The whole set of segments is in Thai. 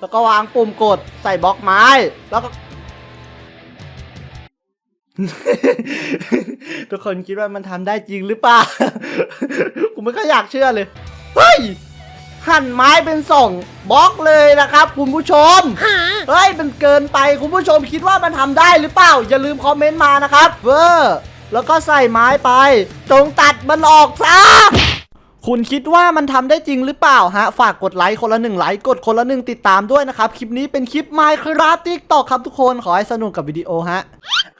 แล้วก็วางปุ่มกดใส่บล็อกไม้ แล้วก็ ทุกคนคิดว่ามันทำได้จริงหรือเปล่า ผมไม่ค่อยอยากเชื่อเลย เฮ้ย หั่นไม้เป็นสองบล็อกเลยนะครับ คุณผู้ชม เฮ้ย มันเกินไปคุณผู้ชมคิดว่ามันทำได้หรือเปล่า อย่าลืมคอมเมนต์มานะครับ เวอร์ แล้วก็ใส่ไม้ไป จงตัดมันออกซะ คุณคิดว่ามันทำได้จริงหรือเปล่าฮะ ฝากกดไลค์คนละหนึ่งไลค์กดคนละหนึ่งติดตามด้วยนะครับ คลิปนี้เป็นคลิปไมค์คราติกตอกครับทุกคนขอให้สนุกกับวิดีโอฮะ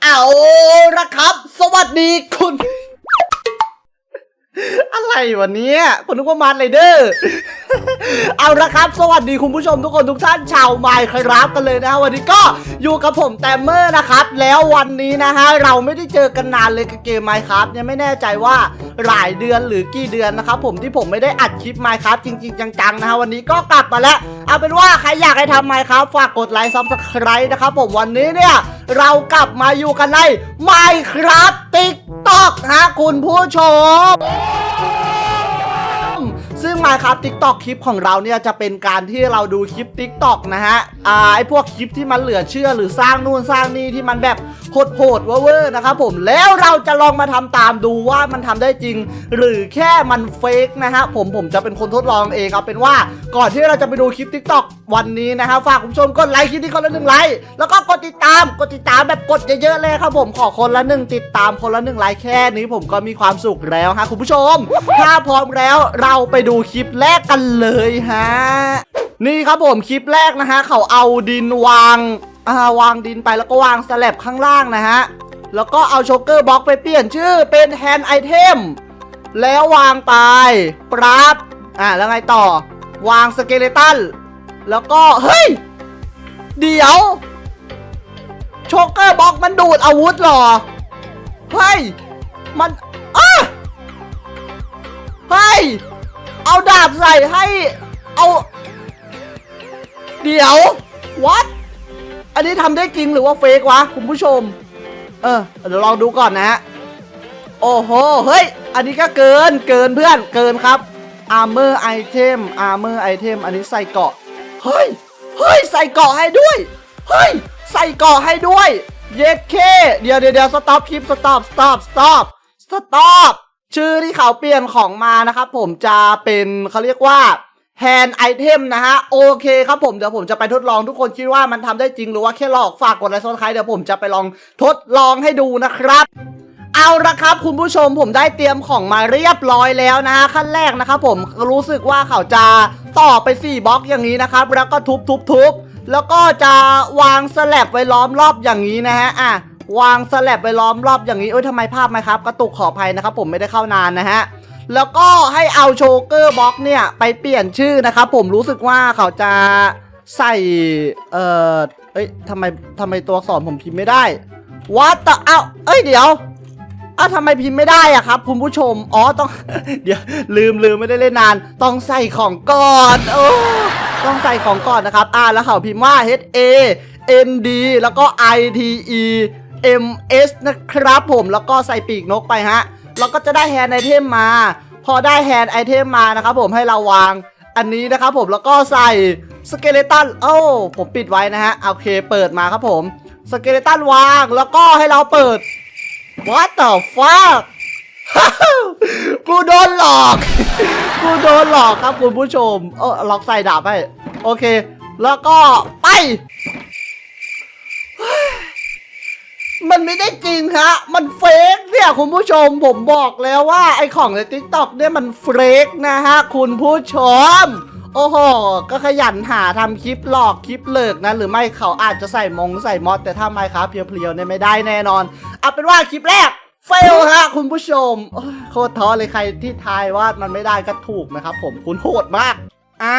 เอาละครับ สวัสดีคุณ อะไรวะเนี้ยคนนึกว่ามาร์ไรเดอร์ เอาละครับ สวัสดีคุณผู้ชมทุกคนทุกท่านชาวไมค์ครับกันเลยนะฮะวันนี้ก็อยู่กับผมแตมเมอร์นะครับ แล้ววันนี้นะฮะเราไม่ได้เจอกันนานเลยกับเกมไมค์ครับยังไม่แน่ใจว่าหลายเดือนหรือกี่เดือนนะครับผมที่ผมไม่ได้อัดคลิปไมค์ครับจริง ๆ จังๆนะฮะวันนี้ก็กลับมาแล้ว เอาเป็นว่าใครอยากให้ทำไมครับฝากกดไลค์ซับสไครต์นะครับผมวันนี้เนี่ยเรากลับมาอยู่กันในไมค์ครับ ติ๊กต็อกฮะคุณผู้ชม ซึ่งมาครับ TikTok คลิปของเราเนี่ยจะเป็นการที่เราดูคลิป TikTok นะฮะอ่าไอพวกคลิปที่มันเหลือเชื่อหรือสร้างนู่นสร้างนี่ที่มันแบบโหดๆเวอร์นะครับผมแล้วเราจะลองมาทำตามดูว่ามันทำได้จริง หรือแค่มันเฟกนะฮะผมผมจะเป็นคนทดลองเองเอาเป็นว่าก่อนที่เราจะไปดูคลิป TikTok วันนี้นะฮะฝากคุณผู้ชมกดไลค์คลิปนี้คนละหนึ่งไลค์แล้วก็กดติดตามกดติดตามแบบกดเยอะๆเลยครับผมขอคนละหนึ่งติดตามคนละหนึ่งไลค์แค่นี้ผมก็มีความสุขแล้วฮะคุณผู้ชม ถ้าพร้อมแล้วเราไปดูคลิปแรกกันเลยฮะนี่ครับผมคลิปแรกนะฮะเขาเอาดินวางอ่าวางดินไปแล้วก็วางสลับข้างล่างนะฮะ แล้วก็เอาโชกเกอร์บล็อกไปเปลี่ยนชื่อเป็นแฮนด์ไอเทมแล้ววางไปปราบอะแล้วไงต่อ วางสเกเลตันแล้วก็ เฮ้ย เดี๋ยวโชกเกอร์บล็อกมันดูดอาวุธหรอ เฮ้ย มันอ้าเฮ้ย เอาดาบใส่ให้ เอา เดี๋ยว what อันนี้ทำได้จริงหรือว่าเฟกวะคุณผู้ชม เออเดี๋ยวลองดูก่อนนะฮะ โอ้โห เฮ้ย อันนี้ก็เกิน เกินเพื่อน เกินครับ armor item armor item อันนี้ใส่เกาะ เฮ้ย เฮ้ย ใส่เกาะให้ด้วย เฮ้ย ใส่เกาะให้ด้วย เย็ดเค เดียวเดี๋ยวเดี๋ยวสต็อปคลิป สต็อป สต็อป สต็อป สต็อป ชื่อที่เขาเปลี่ยนของมานะครับผมจะเป็นเขาเรียกว่า แฮนไอเทมนะฮะ โอเคครับผม เดี๋ยวผมจะไปทดลองทุกคนคิดว่ามันทำได้จริงหรือว่าแค่หลอกฝากกดไลค์ซับสไครต์เดี๋ยวผมจะไปลองทดลองให้ดูนะครับเอาละครับคุณผู้ชมผมได้เตรียมของมาเรียบร้อยแล้วนะฮะขั้นแรกนะครับผมรู้สึกว่าเขาจะต่อไป 4บล็อกอย่างนี้นะครับ แล้วก็ทุบทุบทุบแล้วก็จะวางสแลบไว้ล้อมรอบอย่างนี้นะฮะอะวางสแลบไว้ล้อมรอบอย่างนี้เอ้ยทำไมภาพไหมครับกระตุกขออภัยนะครับ ผมไม่ได้เข้านานนะฮะ แล้วก็ให้เอาโชเกอร์บ็อกเนี่ยไปเปลี่ยนชื่อนะครับผมรู้สึกว่าเขาจะใส่ เอ่อ เอ้ยทำไมทำไมตัวอักษรผมพิมพ์ไม่ได้วัดต่อเอ้า เอ้ยเดี๋ยวเอ้าทำไมพิมพ์ไม่ได้อะครับคุณผู้ชม อ๋อต้อง เดี๋ยวลืมลืมไม่ได้เล่นนาน ต้องใส่ของก่อนโอ้ต้องใส่ของก่อนนะครับ อ่าแล้วเขาพิมพ์ว่า H A N D แล้วก็ I T E M S นะครับผมแล้วก็ใส่ปีกนกไปฮะ เราก็จะได้แฮนด์ไอเทมมา พอได้แฮนด์ไอเทมมานะครับผมให้เราวางอันนี้นะครับผมแล้วก็ใส่สเกเลตันโอ้ผมปิดไว้นะฮะโอเคเปิดมาครับผมสเกเลตันวางแล้วก็ให้เราเปิด What the fuck กูโดนหลอก กูโดนหลอกครับคุณผู้ชม เออล็อกใส่ดาบให้ โอเค แล้วก็ไป มันไม่ได้จริงฮะ มันเฟกเนี่ยคุณผู้ชมผมบอกแล้วว่าไอของในทิกตอกเนี่ยมันเฟกนะฮะคุณผู้ชม โอ้โห ก็ขยันหาทำคลิปหลอกคลิปเลิกนะ หรือไม่เขาอาจจะใส่มงใส่มอดแต่ถ้าไม่ครับเพียวๆเนี่ยไม่ได้แน่นอนเอาเป็นว่าคลิปแรกเฟลฮะคุณผู้ชมโอ้ยโคตรท้อเลยใครที่ทายว่ามันไม่ได้ก็ถูกนะครับผมคุณโหดมากอ่า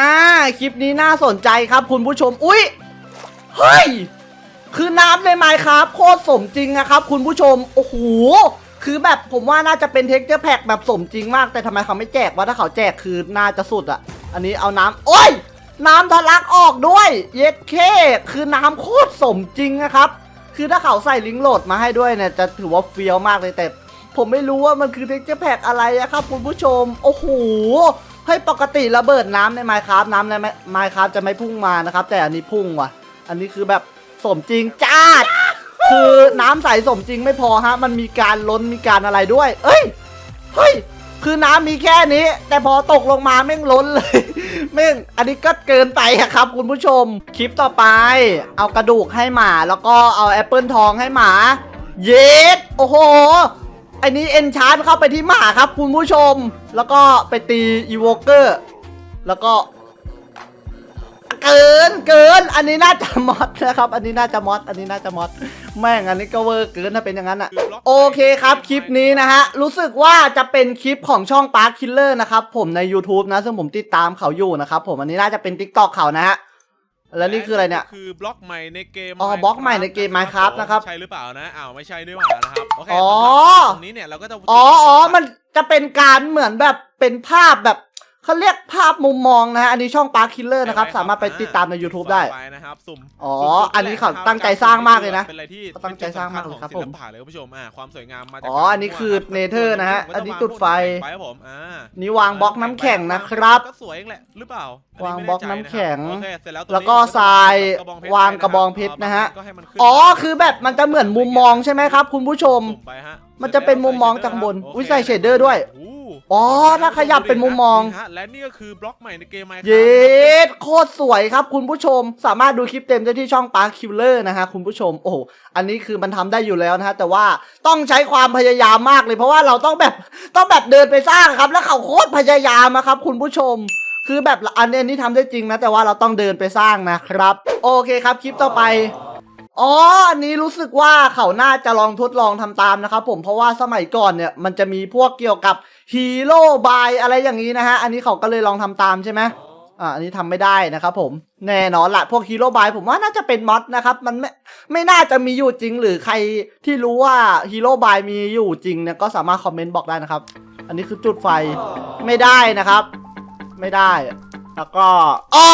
คลิปนี้น่าสนใจครับคุณผู้ชม อุ๊ยเฮ้ย คือน้ำในไมค์ครับโคตรสมจริงนะครับคุณผู้ชม โอ้โห คือแบบผมว่าน่าจะเป็นเท็กเจอร์แพ็กแบบสมจริงมาก แต่ทำไมเขาไม่แจกวะถ้าเขาแจกคือน่าจะสุดอะอันนี้เอาน้ำโอ้ย น้ำทะลักออกด้วย เย็ดเคคือน้ำโคตรสมจริงนะครับ คือถ้าเขาใส่ลิงก์โหลดมาให้ด้วยเนี่ยจะถือว่าเฟี้ยวมากเลยแต่ ผมไม่รู้ว่ามันคือเท็กเจอร์แพ็กอะไรอะครับคุณผู้ชม โอ้โหเฮ้ปกติระเบิดน้ำในไมค์ครับน้ำในไมค์ครับจะไม่พุ่งมานะครับ แต่อันนี้พุ่งว่ะ อันนี้คือแบบ สมจริงจ้าดคือน้ำใสสมจริงไม่พอฮะ มันมีการล้นมีการอะไรด้วย เอ้ยเฮ้ยคือน้ำมีแค่นี้ แต่พอตกลงมาแม่งล้นเลยแม่งอันนี้ก็เกินไปอะครับ คุณผู้ชม คลิปต่อไป เอากระดูกให้หมา แล้วก็เอาแอปเปิลทองให้หมา เย็ดโอ้โหอันนี้เอนชานเข้าไปที่หมาครับ คุณผู้ชม แล้วก็ไปตีอีโวเกอร์ แล้วก็ เกินเกิน อันนี้น่าจะมอดนะครับ อันนี้น่าจะมอดอันนี้น่าจะมอดแม่งอันนี้ก็เวอร์เกินถ้าเป็นอย่างนั้นอะคือบล็กโอเคครับคลิปนี้นะฮะรู้สึกว่าจะเป็นคลิปของช่อง Park Killer นะครับผมใน YouTube นะ ซึ่งผมติดตามเขาอยู่นะครับผมอันนี้น่าจะเป็น TikTok เขานะฮะแล้วนี่คืออะไรเนี่ย คือบล็อกใหม่ในเกมอ๋อบล็อกใหม่ในเกม Minecraft นะครับ ใช่หรือเปล่านะ อ้าวไม่ใช่ด้วยหว่านะครับ โอเคอ๋อสำหรับตรงนี้เนี่ยเราก็จะ อ๋ออ๋อมันจะเป็นการเหมือนแบบเป็นภาพแบบ เขาเรียกภาพมุมมองนะฮะ อันนี้ช่อง Park Killer นะครับ สามารถไปติดตามใน YouTube ได้ไปนะครับสุ่มอ๋อสุ่มจุดอันนี้เขาแรกะครับตั้งใจสร้างมากเลยนะเป็นอะไรที่เขาตั้งใจสร้างมากเลยครับป็นผมศิลปะเลยคุณผู้ชมอ่าความสวยงามมาจากอ๋อ อันนี้คือ Nether นะฮะ อันนี้จุดไฟ ไปครับผมอ่านี่วางบล็อกน้ำแข็งนะครับ ก็สวยเองแหละหรือเปล่าวางบล็อกน้ำแข็ง โอเคเสร็จแล้วตรงนี้แล้วก็ทรายกระบองเพชรวางกระบองเพชรนะฮะ ก็ให้มันขึ้นอ๋อ คือแบบมันจะเหมือนมุมมองใช่ไหมครับ คุณผู้ชม สุ่ไปฮะมันจะเป็นมุมมองจากบนโเคอุ๊ยใส่ shader ด้วย โอ้ อ๋อถ้าขยับเป็นมุมมอง นี่ฮะและนี่ก็คือบล็อกใหม่ในเกม Minecraft เย็ดโคตรสวยครับคุณผู้ชม สามารถดูคลิปเต็มได้ที่ช่อง Park Killer นะฮะคุณผู้ชม โอ้โหอันนี้คือมันทำได้อยู่แล้วนะฮะแต่ว่าต้องใช้ความพยายามมากเลย เพราะว่าเราต้องแบบต้องแบบเดินไปสร้างครับ แล้วเขาโคตรพยายามอะครับ คุณผู้ชม คือแบบอันนี้อันนี้ทำได้จริงนะ แต่ว่าเราต้องเดินไปสร้างนะครับ โอเคครับคลิปต่อไป อ๋อ อันนี้รู้สึกว่าเขาน่าจะลองทดลองทำตามนะครับผม เพราะว่าสมัยก่อนเนี่ยมันจะมีพวกเกี่ยวกับฮีโร่บายอะไรอย่างนี้นะฮะ อันนี้เขาก็เลยลองทำตามใช่ไหมอ่า อันนี้ทำไม่ได้นะครับผม แน่นอนละพวกฮีโร่บายผมว่าน่าจะเป็นมอดนะครับ มันไม่ ไม่น่าจะมีอยู่จริง หรือใครที่รู้ว่าฮีโร่บายมีอยู่จริงเนี่ยก็สามารถคอมเมนต์บอกได้นะครับ อันนี้คือจุดไฟ ไม่ได้นะครับ ไม่ได้ แล้วก็อ๋อ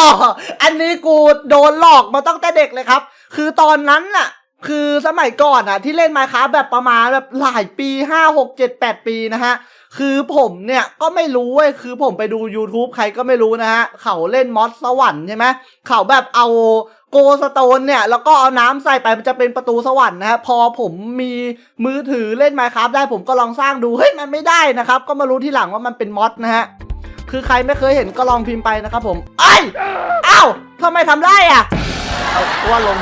อันนี้กูโดนหลอกมาตั้งแต่เด็กเลยครับ คือตอนนั้นน่ะ คือสมัยก่อนอะ ที่เล่นมาครับแบบประมาณแบบหลายปีห้าหกเจ็ดแปดปีนะฮะ คือผมเนี่ยก็ไม่รู้เว้ยคือผมไปดู YouTube ใครก็ไม่รู้นะฮะ เขาเล่นมอสสวรรค์ใช่ไหมเขาแบบเอาโกสโตนเนี่ย แล้วก็เอาน้ำใส่ไปมันจะเป็นประตูสวรรค์นะฮะพอผมมีมือถือเล่นไมครับได้ผมก็ลองสร้างดู เฮ้ย มันไม่ได้นะครับ ก็มารู้ที่หลังว่ามันเป็นมอสนะฮะ คือใครไม่เคยเห็นก็ลองพิมพ์ไปนะครับผมไอ้อ้าวทำไมทำได้อะเอาว่าลง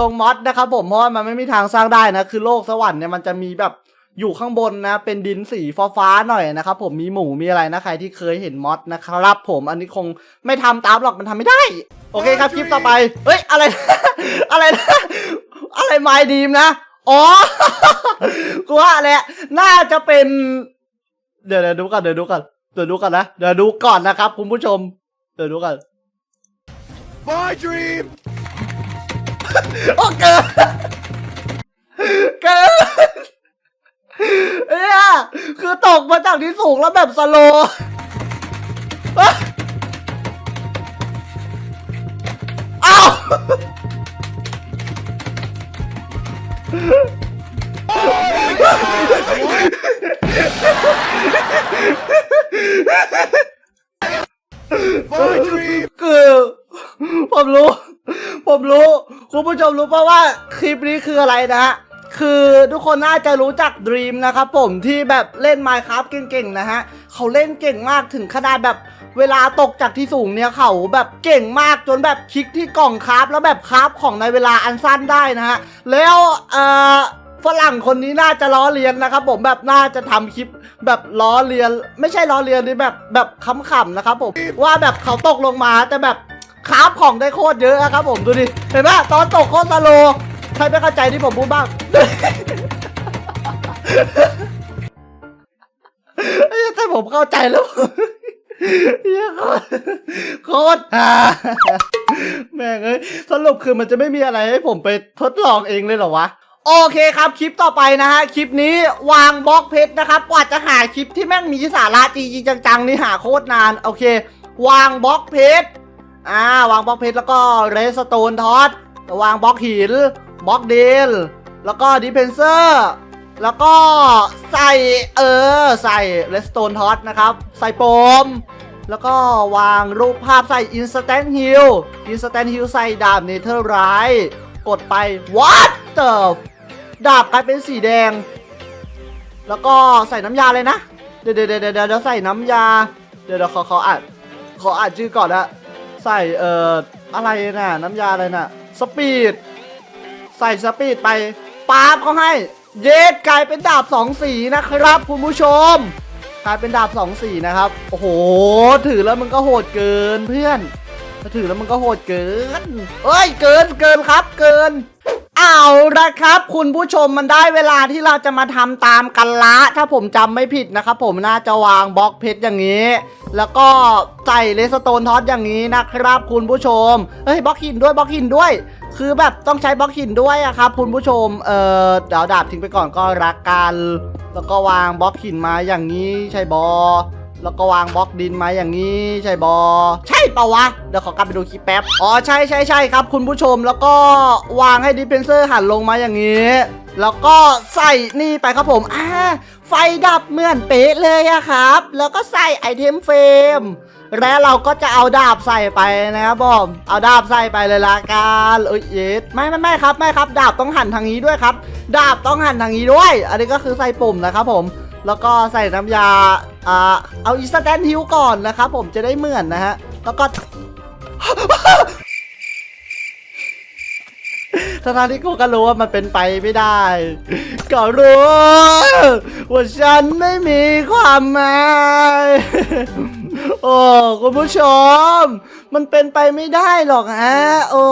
ลงมอดนะครับผมเพราะว่ามันไม่มีทางสร้างได้นะ คือโลกสวรรค์เนี่ยมันจะมีแบบอยู่ข้างบนนะ เป็นดินสีฟ้าๆหน่อยนะครับผมมีหมูมีอะไรนะใครที่เคยเห็นมอดนะครับ ผมอันนี้คงไม่ทำตามหรอกมันทำไม่ได้ โอเคครับคลิปต่อไปเฮ้ยอะไร อะไรนะอะไรไมดีมนะอ๋อกูว่าแหละน่าจะเป็น เดี๋ยวเดี๋ยวดูก่อนเดี๋ยวดูก่อน เดี๋ยวดูก่อนนะ เดี๋ยวดูก่อนนะครับคุณผู้ชม เดี๋ยวดูก่อน My dream โอ้เกินเกินเนี่ยคือตกมาจากที่สูงแล้วแบบสโลว์เอ้ยอ้าว My dream คือผมรู้ ผมรู้ คุณผู้ชมรู้ป่าว่าคลิปนี้คืออะไรนะฮะ คือทุกคนน่าจะรู้จัก Dream นะครับผมที่แบบเล่น Minecraft เก่งๆ นะฮะ เขาเล่นเก่งมากถึงขนาดแบบเวลาตกจากที่สูงเนี่ยเขาแบบเก่งมากจนแบบคลิกที่กล่องคราฟแล้วแบบคราฟของในเวลาอันสั้นได้นะฮะ แล้วเอ่อ ฝรั่งคนนี้น่าจะล้อเลียนนะครับผมแบบน่าจะทำคลิปแบบล้อเลียน ไม่ใช่ล้อเลียนนี่แบบแบบขำๆนะครับผมว่าแบบเขาตกลงมาแต่แบบคราฟของได้โคตรเยอะอะครับผมดูดิเห็นไหมตอนตกโคตรสโลใครไม่เข้าใจที่ผมพูดบ้างเอ้ยถ้าผมเข้าใจแล้วเหี้ยโคตรโคตรฮาแม่งเอ้ยสรุปคือมันจะไม่มีอะไรให้ผมไปทดลองเองเลยเหรอวะ โอเคครับ คลิปต่อไปนะฮะ คลิปนี้วางบล็อกเพชรนะครับ กว่าจะหาคลิปที่แม่งมีสาระจริงๆจังๆนี่หาโคตรนาน โอเค วางบล็อกเพชรอ่าวางบล็อกเพชรแล้วก็เรสโตนทอสวางบล็อกหินบล็อกเดลแล้วก็ดิเพนเซอร์แล้วก็ใส่เออใส่เลสโตนทอสนะครับ ใส่โปม แล้วก็วางรูปภาพใส่ Instant Heal Instant Heal ใส่ดาบ Nether r i กดไป What the ดาบกลายเป็นสีแดง แล้วก็ใส่น้ำยาเลยนะ เดี๋ยวเดี๋ยวเดี๋ยวเดี๋ยวใส่น้ำยา เดี๋ยวเดี๋ยวขอขออ่านขออ่านชื่อก่อนนะ ใส่เอ่ออะไรน่ะ น้ำยาอะไรน่ะ สปีด ใส่สปีดไปป๊าบเขาให้ เยสกลายเป็นดาบสองสีนะครับคุณผู้ชม กลายเป็นดาบสองสีนะครับ โอ้โห ถือแล้วมันก็โหดเกินเพื่อน ถ้าถือแล้วมันก็โหดเกิน เอ้ย เกิน เกินครับ เกิน เอาละครับ คุณผู้ชมมันได้เวลาที่เราจะมาทำตามกันละ ถ้าผมจำไม่ผิดนะครับ ผมน่าจะวางบล็อกเพชรอย่างนี้ แล้วก็ใส่เลสโตนทอสอย่างนี้นะครับ คุณผู้ชม เฮ้ยบล็อกหินด้วยบล็อกหินด้วย คือแบบต้องใช้บล็อกหินด้วยอะครับ คุณผู้ชม เออเดี๋ยวดาบทิ้งไปก่อนก็รักกัน แล้วก็วางบล็อกหินมาอย่างนี้ใช่บอ แล้วก็วางบล็อกดินมาอย่างนี้ ใช่บอ ใช่ปะวะ เดี๋ยวขอกลับไปดูคลิปแป๊บ อ๋อใช่ใช่ใช่ครับ คุณผู้ชมแล้วก็วางให้ดิเพนเซอร์หันลงมาอย่างนี้ แล้วก็ใส่นี่ไปครับผมอ่าไฟดับเหมือนเป๊ะเลยอะครับ แล้วก็ใส่ไอเทมเฟรมและเราก็จะเอาดาบใส่ไปนะครับผมเอาดาบใส่ไปเลยละกันเอ้ยเย็ดไม่ไม่ไม่ครับไม่ครับ ดาบต้องหันทางนี้ด้วยครับ ดาบต้องหันทางนี้ด้วย อันนี้ก็คือใส่ปุ่มนะครับผม แล้วก็ใส่น้ำยาอ่าเอาอิสแตนฮิวก่อนนะครับผมจะได้เหมือนนะฮะ แล้วก็ทั้งที่กูก็รู้ว่ามันเป็นไปไม่ได้ ก็รู้ว่าฉันไม่มีความหมายโอ้คุณผู้ชม มันเป็นไปไม่ได้หรอกฮะ โอ้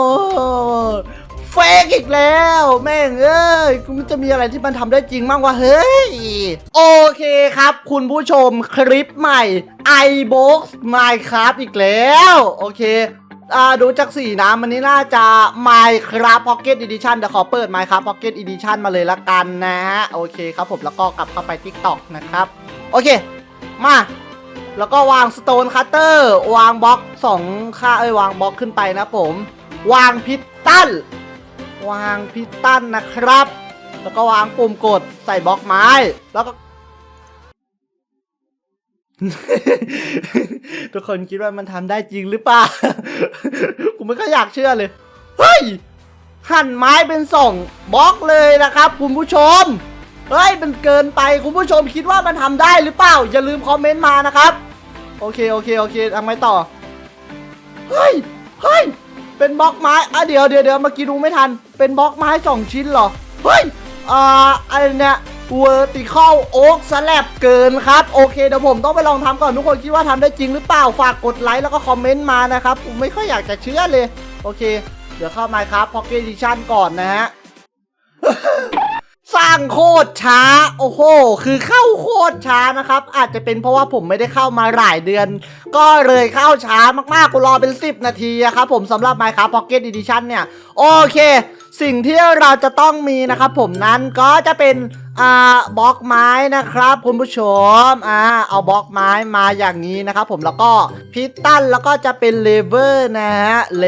กอีกแล้ว แม่งเอ้ยมันจะมีอะไรที่มันทำได้จริงบ้างวะเฮ้ย โอเคครับ คุณผู้ชมคลิปใหม่ iBox Minecraft อีกแล้ว โอเค อ่าดูจากสีน้ำมันนี้น่าจะ Minecraft Pocket Edition เดี๋ยวขอเปิด Minecraft Pocket Edition มาเลยละกันนะฮะ โอเคครับผมแล้วก็กลับเข้าไป TikTok นะครับ โอเค มา แล้วก็วาง Stone Cutter วางบล็อกสองค่าเอ้ยวางบล็อกขึ้นไปนะผม วางพิตตัน วางพิตตันนะครับ แล้วก็วางปุ่มกดใส่บล็อกไม้ แล้วก็ ทุกคนคิดว่ามันทำได้จริงหรือเปล่า กูไม่ค่อยอยากเชื่อเลย เฮ้ย หั่นไม้เป็นสองบล็อกเลยนะครับคุณผู้ชม เฮ้ย มันเกินไปคุณผู้ชมคิดว่ามันทำได้หรือเปล่า อย่าลืมคอมเมนต์มานะครับ โอเค โอเค โอเคทำไงต่อ เฮ้ย เฮ้ย เป็นบล็อกไม้อะเดี๋ยวเดี๋ยวเดี๋ยวเมื่อกี้ดูไม่ทัน เป็นบล็อกไม้สองชิ้นเหรอ เฮ้ย อ่าอะไรเนี่ย vertical oak slab เกินครับ โอเคเดี๋ยวผมต้องไปลองทำก่อนทุกคนคิดว่าทำได้จริงหรือเปล่า ฝากกดไลค์แล้วก็คอมเมนต์มานะครับ ผมไม่ค่อยอยากจะเชื่อเลย โอเค เดี๋ยวเข้ามาครับ Pocket Edition ก่อนนะฮะ สร้างโคตรช้า โอ้โห คือเข้าโคตรช้านะครับ อาจจะเป็นเพราะว่าผมไม่ได้เข้ามาหลายเดือน ก็เลยเข้าช้ามากๆ กูรอเป็น 10 นาทีอะครับผมสำหรับ Minecraft Pocket Edition เนี่ย โอเค สิ่งที่เราจะต้องมีนะครับผมนั้นก็จะเป็น อ่าบล็อกไม้นะครับคุณผู้ชมอ่าเอาบล็อกไม้มาอย่างนี้นะครับผมแล้วก็พิตตันแล้วก็จะเป็นเลเวอร์นะฮะเล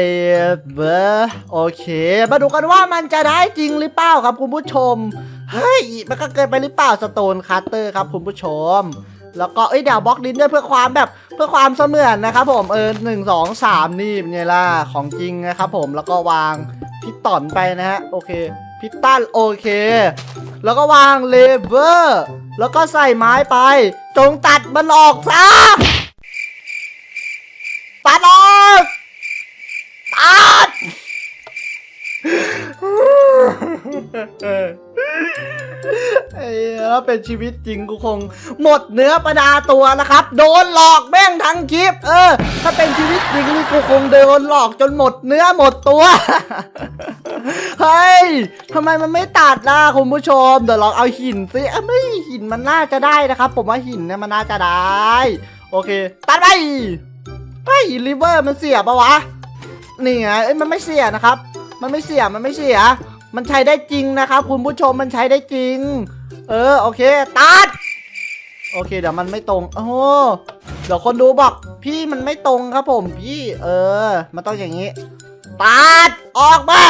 เวอร์โอเค มาดูกันว่ามันจะได้จริงหรือเปล่าครับคุณผู้ชมเฮ้ยมันก็เกินไปหรือเปล่าสโตนคัตเตอร์ครับคุณผู้ชมแล้วก็เอ้ยเดี๋ยวบล็อกดินด้วยเพื่อความแบบเพื่อความเสมือนนะครับผมเออหนึ่งสองสามนี่เป็นไงล่ะของจริงนะครับผมแล้วก็วางพิตตอนไปนะฮะโอเค พิตตันโอเค แล้วก็วางเลเวอร์ แล้วก็ใส่ไม้ไป จงตัดมันออกซะตัดออกตัด เอ้ยเป็นชีวิตจริงกูคง หมดเนื้อประดาตัวนะครับ โดนหลอกแม่งทั้งคลิป เออ ถ้าเป็นชีวิตจริงนี่กูคงโดนหลอกจนหมดเนื้อหมดตัว เฮ้ยทำไมมันไม่ตัดล่ะคุณผู้ชม เดี๋ยวลองเอาหินสิเอ้ยไม่หินมันน่าจะได้นะครับ ผมว่าหินเนี่ยมันน่าจะได้ โอเค ตัดไปเฮ้ยริเวอร์มันเสียปะวะ นี่ไงเอ้ยมันไม่เสียนะครับ มันไม่เสียมันไม่เสีย มันใช้ได้จริงนะครับคุณผู้ชมมันใช้ได้จริง เออโอเคตัดโอเคเดี๋ยวมันไม่ตรงโอ้โหเดี๋ยวคนดูบอกพี่มันไม่ตรงครับผมพี่ เออ มันต้องอย่างนี้ตัดออกมา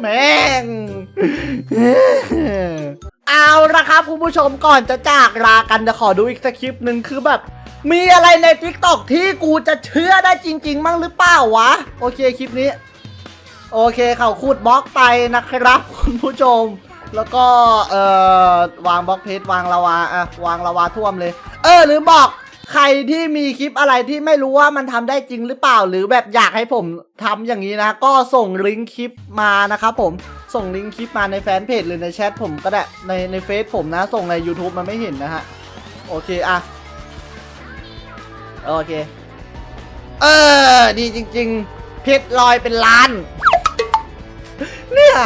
แม่ง ผู้ชมก่อนจะจากลากันจะขอดูอีกสักคลิปหนึ่งคือแบบ มีอะไรใน t ิ k t o k ที่กูจะเชื่อได้จริง ๆ มั้งหรือเปล่าวะ โอเคคลิปนี้ โอเคเขาคูดบล็อกไปนะครับคุณผู้ชม แล้วก็เอ่อวางบล็อกเพจวางลาวาอะวางลาวาท่วมเลย เออลืมบอกใครที่มีคลิปอะไรที่ไม่รู้ว่ามันทำได้จริงหรือเปล่า หรือแบบอยากให้ผมทำอย่างนี้นะ ก็ส่งลิงก์คลิปมานะครับผม ส่งลิงก์คลิปมาในแฟนเพจหรือในแชทผมก็ได้ในในเฟซผมนะ ส่งใน YouTube มันไม่เห็นนะฮะ โอเคอะ โอเค เออ ดีจริง ๆ เพชรลอยเป็นล้าน เนี่ย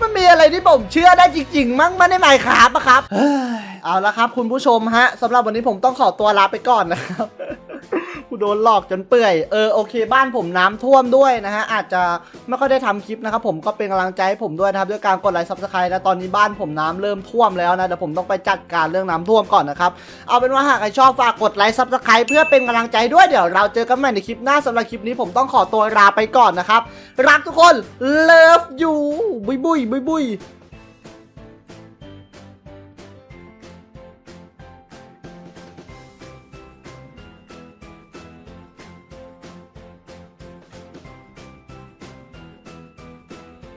มันมีอะไรที่ผมเชื่อได้จริง ๆ มั้งมันในไมค์ครับอะครับเฮ้ยเอาละครับ คุณผู้ชมฮะสำหรับวันนี้ผมต้องขอตัวลาไปก่อนนะครับ กูโดนหลอกจนเปื่อย เออโอเค บ้านผมน้ำท่วมด้วยนะฮะ อาจจะไม่ค่อยได้ทำคลิปนะครับผมก็เป็นกำลังใจให้ผมด้วยนะครับด้วยการกดไลค์ซับสไครต์นะตอนนี้บ้านผมน้ำเริ่มท่วมแล้วนะเดี๋ยวผมต้องไปจัดการเรื่องน้ำท่วมก่อนนะครับเอาเป็นว่าหากใครชอบฝากกดไลค์ซับสไครต์เพื่อเป็นกำลังใจด้วยเดี๋ยวเราเจอกันใหม่ในคลิปหน้าสำหรับคลิปนี้ผมต้องขอตัวลาไปก่อนนะครับรักทุกคน love you บุยบุยบุยบุย